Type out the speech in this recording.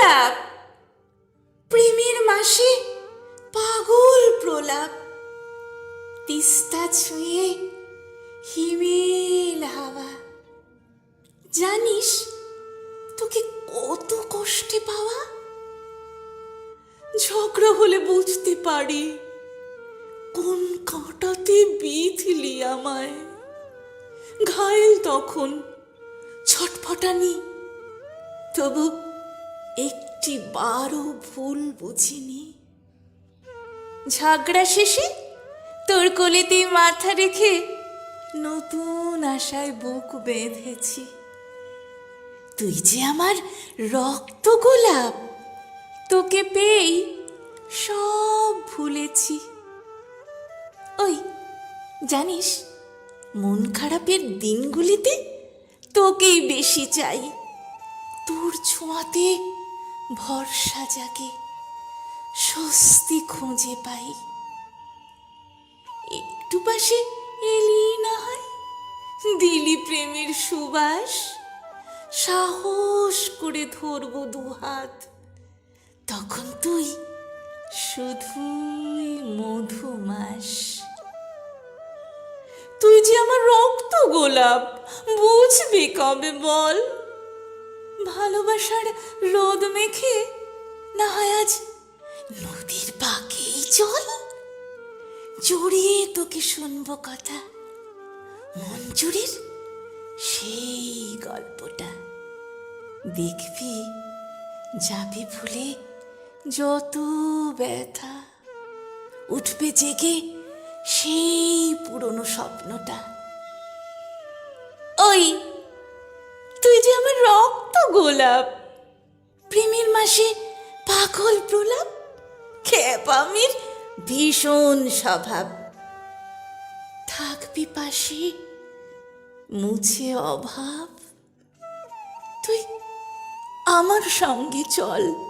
গোলাপ প্রেমের মাসে পাগল প্রলাপ। তিস্তা ছুঁয়ে হিমেল হাওয়া। জানিস, তোকে কত কষ্টে পাওয়া? ঝগড়া হলে বুঝতে পারি, কোন কাঁটাতে বিঁধলি আমায়? ঘায়েল তখন ছটফটানি, তবু একটি বারো ভুল বুঝিনি। ঝগড়া শেষে তোর কোলেতে মাথা রেখে নতুন আশায় বুক বেঁধেছি। তুই যে আমার রক্ত গোলাপ, তোকে পেয়েই সব ভুলেছি। ওই, জানিস, মন খারাপের দিনগুলিতে তোকেই বেশি চাই। তোর ছোঁয়াতে ভরসা জাগে স্বস্তি খুঁজে পাই। একটু পাশে এলি না হয়, দিলি প্রেমের সুবাস, সাহস করে ধরবো দুহাত। তখন তুই শুধুই মধুমাস। তুই যে আমার রক্ত গোলাপ, বুঝবি কবে বল? ভালোবাসার রোদ মেখে, না হয় আজ নদীর পাকেই চল জড়িয়ে তোকে শুনব কথা, মঞ্জুরির সেই গল্পটা। দেখবি, যাবি ভুলে যত ব্যথা, উঠবে জেগে সেই পুরনো স্বপ্নটা। গোলাপ। প্রেমের মাসে পাগল প্রলাপ? খেপামির ভীষণ স্বভাব। থাকবি পাশে, মুছে অভাব। তুই আমার সঙ্গে চল।